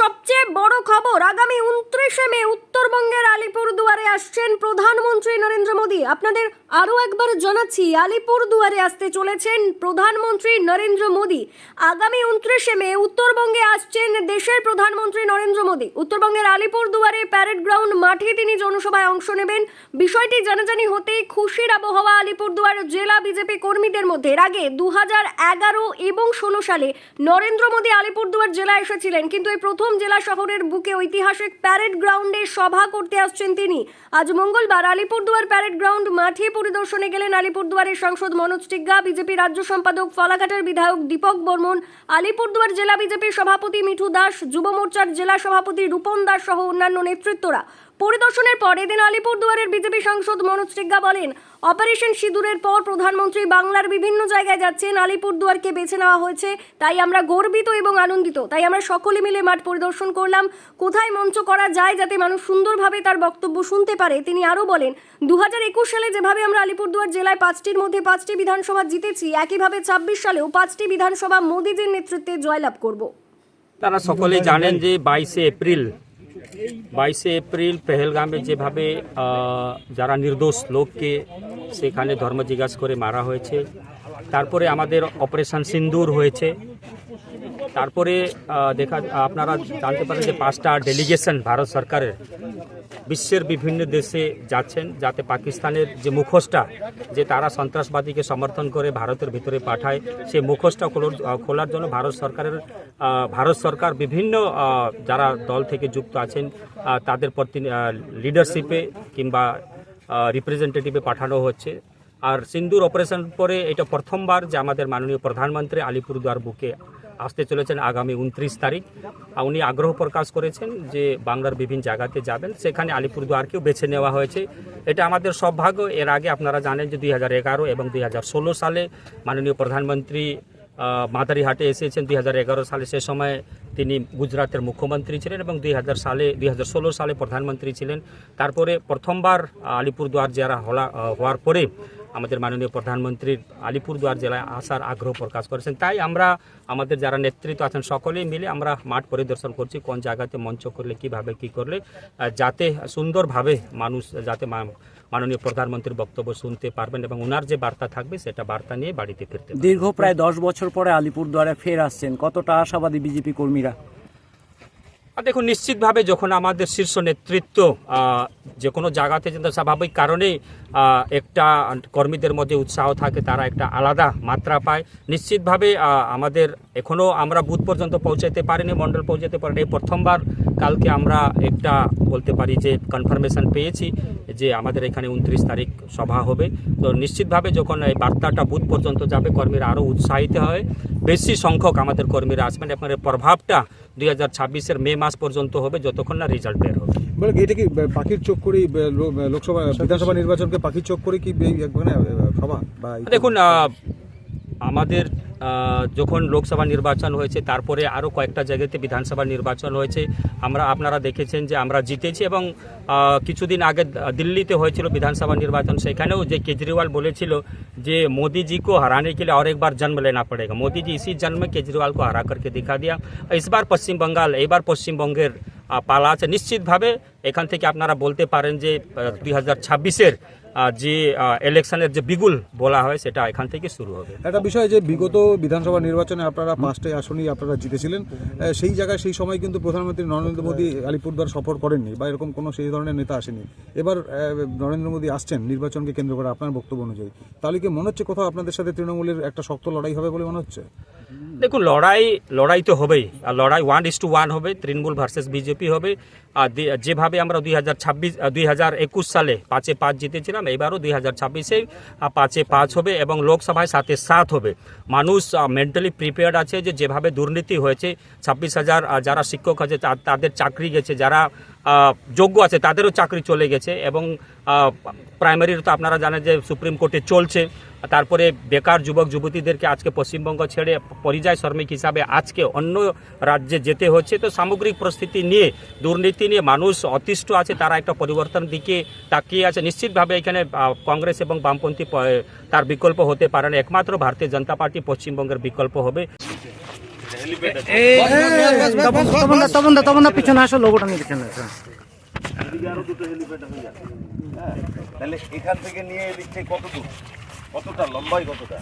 সবচেয়ে বড় খবর, আগামী উনত্রিশে মে উত্তরবঙ্গের আলিপুরদুয়ারে আসছেন প্রধানমন্ত্রী নরেন্দ্র মোদী। আপনাদের আরও একবার জানাচ্ছি, আলিপুরদুয়ারে আসতে চলেছেন প্রধানমন্ত্রী নরেন্দ্র মোদী। আগামী উনত্রিশে মে উত্তরবঙ্গে আসছেন দেশের প্রধানমন্ত্রী নরেন্দ্র মোদী। উত্তরবঙ্গের আলিপুরদুয়ারে প্যারেড গ্রাউন্ড মাঠে তিনি জনসভায় অংশ নেবেন। বিষয়টি জানাজানি হতেই খুশির আবহাওয়া আলিপুরদুয়ার জেলা বিজেপি কর্মীদের মধ্যে। এর আগে দু এবং ষোলো সালে নরেন্দ্র মোদী আলিপুরদুয়ার জেলায় এসেছিলেন, কিন্তু এই প্রথম জেলা শহরের বুকে ঐতিহাসিক প্যারেড গ্রাউন্ডে সভা করতে আসছেন তিনি। আজ মঙ্গলবার আলিপুরদুয়ার প্যারেড গ্রাউন্ড মাঠে পরিদর্শনে গেলেন আলিপুরদুয়ারের সাংসদ মনোজ টিগ্গা বিজেপি রাজ্য সম্পাদক ফলাঘাটের বিধায়ক দীপক বর্মন, আলিপুরদুয়ার জেলা বিজেপির সভাপতি মিঠু দাস, যুব মোর্চার জেলা সভাপতি রূপন দাস সহ অন্যান্য নেতৃত্বরা। পরিদর্শনের পর এদিন আলিপুরদুয়ারের বিজেপি সাংসদ মনোজ টিগ্গা বলেন, অপারেশন সিঁদুরের পর প্রধানমন্ত্রী বাংলার বিভিন্ন জায়গায় যাচ্ছেন, আলিপুরদুয়ারকে বেছে নেওয়া হয়েছে। তাই আমরা গর্বিত এবং আনন্দিত। তাই আমরা সকলে মিলে মাঠ পরিদর্শন করলাম। কোথায় মঞ্চ করা যায় যাতে মানুষ সুন্দরভাবে তার বক্তব্য শুনতে পারে? তিনি আরও বলেন দু হাজার একুশ সালে যেভাবে আমরা আলিপুরদুয়ার জেলায় পাঁচটির মধ্যে পাঁচটি বিধানসভা জিতেছি, একইভাবে ছাব্বিশ সালেও পাঁচটি বিধানসভা মোদিজির নেতৃত্বে জয়লাভ করব। তারা সকলেই জানেন যে বাইশে এপ্রিল বাইশে এপ্রিল পেহেলগামে যেভাবে যারা নির্দোষ লোককে সেখানে ধর্ম জিজ্ঞাসা করে মারা হয়েছে, তারপরে আমাদের অপারেশন সিন্দুর হয়েছে, তারপরে দেখা, আপনারা জানতে পারেন যে পাঁচটা ডেলিগেশন ভারত সরকারের। বিশ্বের বিভিন্ন দেশে যাচ্ছেন যাতে পাকিস্তানের যে মুখোশটা, যে তারা সন্ত্রাসবাদীকে সমর্থন করে ভারতের ভিতরে পাঠায়, সেই মুখোশটা খোলার জন্য ভারত সরকারের ভারত সরকার বিভিন্ন যারা দল থেকে যুক্ত আছেন তাদের প্রতি লিডারশিপে কিংবা রিপ্রেজেন্টেটিভে পাঠানো হচ্ছে। আর সিন্দুর অপারেশন পরে এটা প্রথমবার যে আমাদের মাননীয় প্রধানমন্ত্রী আলিপুরদুয়ার বুকে আসতে চলেছেন আগামী উনত্রিশ তারিখ। উনি আগ্রহ প্রকাশ করেছেন যে বাংলার বিভিন্ন জায়গাতে যাবেন। সেখানে আলিপুরদুয়ারকেও বেছে নেওয়া হয়েছে। এটা আমাদের সৌভাগ্য এর আগে আপনারা জানেন যে দুই হাজার এগারো এবং দুই হাজার ষোলো সালে মাননীয় প্রধানমন্ত্রী মাদারিহাটে এসেছেন। দুই হাজার এগারো সালে সে সময় তিনি গুজরাটের মুখ্যমন্ত্রী ছিলেন এবং দুই হাজার সালে, দুই হাজার ষোলো সালে প্রধানমন্ত্রী ছিলেন। তারপরে প্রথমবার আলিপুরদুয়ার হলা হওয়ার পরে আমাদের মাননীয় প্রধানমন্ত্রীর আলিপুরদুয়ার জেলায় আসার আগ্রহ প্রকাশ করেছেন। তাই আমরা আমাদের যারা নেতৃত্ব আছেন সকলেই মিলে আমরা মাঠ পরিদর্শন করছি, কোন জায়গাতে মঞ্চ করলে, কীভাবে, কি করলে যাতে সুন্দরভাবে মানুষ, যাতে মাননীয় প্রধানমন্ত্রীর বক্তব্য শুনতে পারবেন এবং ওনার যে বার্তা থাকবে সেটা বার্তা নিয়ে বাড়িতে ফিরতে দীর্ঘ প্রায় দশ বছর পরে আলিপুরদুয়ারে ফের আসছেন। কতটা আশাবাদী বিজেপি কর্মীরা? দেখুন, নিশ্চিতভাবে যখন আমাদের শীর্ষ নেতৃত্ব যে কোনো জায়গাতে যেন স্বাভাবিক কারণেই একটা কর্মীদের মধ্যে উৎসাহ থাকে, তারা একটা আলাদা মাত্রা পায়। নিশ্চিতভাবে আমাদের এখনও আমরা বুথ পর্যন্ত পৌঁছাতে পারিনি, মণ্ডল পৌঁছাতে পারিনি। এই প্রথমবার কালকে আমরা একটা বলতে পারি যে কনফার্মেশন পেয়েছি যে আমাদের এখানে উনত্রিশ তারিখ সভা হবে। তো নিশ্চিতভাবে যখন এই বার্তাটা বুথ পর্যন্ত যাবে, কর্মীরা আরও উৎসাহিত হয়। বেশি সংখ্যক আমাদের কর্মীরা আসবেন। এবং প্রভাবটা দুই হাজার ছাব্বিশের মে মাস পর্যন্ত হবে যতক্ষণ না রেজাল্ট বের হবে। বলে এটা কি পাখির চোখ করেই লোকসভা বিধানসভা নির্বাচনকে পাখির চোখ করে কি মানে সভা দেখুন আমাদের যখন লোকসভা নির্বাচন হয়েছে, তারপরে আরও কয়েকটা জায়গাতে বিধানসভা নির্বাচন হয়েছে। আমরা, আপনারা দেখেছেন যে আমরা জিতেছি এবং কিছুদিন আগে দিল্লিতে হয়েছিল বিধানসভা নির্বাচন। সেখানেও যে কেজরিওয়াল বলেছিল যে মোদীজিকে হারানে কে আর একবার জন্ম লেনা পড়েগা। মোদীজি ইসি জন্মে কেজরিওয়ালকে হারা করকে দেখা দিয়া। এসবার পশ্চিমবঙ্গাল এইবার পশ্চিমবঙ্গের পালা আছে। নিশ্চিতভাবে এখান থেকে আপনারা বলতে পারেন যে দুই হাজার ছাব্বিশের যে ইলেকশনের যে বিগুল বলা হয়, সেটা এখান থেকে শুরু হবে। একটা বিষয় যে বিগত বিধানসভা নির্বাচনে আপনারা পাঁচটাই আসনই আপনারা জিতেছিলেন সেই জায়গায় সেই সময় কিন্তু প্রধানমন্ত্রী নরেন্দ্র মোদী আলিপুরদুয়ার সফর করেননি বা এরকম কোনো সেই ধরনের নেতা আসেনি। এবার নরেন্দ্র মোদী আসছেন নির্বাচনকে কেন্দ্র করে আপনার বক্তব্য অনুযায়ী। তাহলে কি মনে হচ্ছে কোথাও আপনাদের সাথে তৃণমূলের একটা শক্ত লড়াই হবে বলে মনে হচ্ছে? দেখুন, লড়াই লড়াই তো হবেই। আর লড়াই ওয়ান ইস টু ওয়ান হবে, তৃণমূল ভার্সেস বিজেপি হবে। আর যেভাবে আমরা দুই হাজার ছাব্বিশ দুই হাজার একুশ সালে পাঁচে পাঁচ জিতেছিলাম এবারও দুই হাজার ছাব্বিশে পাঁচে পাঁচ হবে এবং লোকসভায় সাথে সাত হবে। মানুষ মেন্টালি প্রিপেয়ার্ড আছে যে যেভাবে দুর্নীতি হয়েছে, ছাব্বিশ হাজার যারা শিক্ষক আছে তাদের চাকরি গেছে, যারা যোগ্য আছে, তাদেরও চাকরি চলে গেছে এবং প্রাইমারির তো আপনারা জানেন যে সুপ্রিম কোর্টে চলছে। তারপরে বেকার যুবক যুবতীদেরকে আজকে পশ্চিমবঙ্গ ছেড়ে পরিযায়ী শ্রমিক হিসাবে আজকে অন্য রাজ্যে যেতে হচ্ছে তো সামগ্রিক পরিস্থিতি নিয়ে দুর্নীতি নিয়ে মানুষ অতিষ্ঠ আছে তারা একটা পরিবর্তন দিকে তাকিয়ে আছে নিশ্চিতভাবে এখানে কংগ্রেস এবং বামপন্থী তার বিকল্প হতে পারে না একমাত্র ভারতীয় জনতা পার্টি পশ্চিমবঙ্গের বিকল্প হবে পিছনে আসো লোগোটা নিয়ে পিছনে আসো তাহলে এখান থেকে নিয়ে এদিক থেকে কত দূর কতটা? লম্বাই কতটা?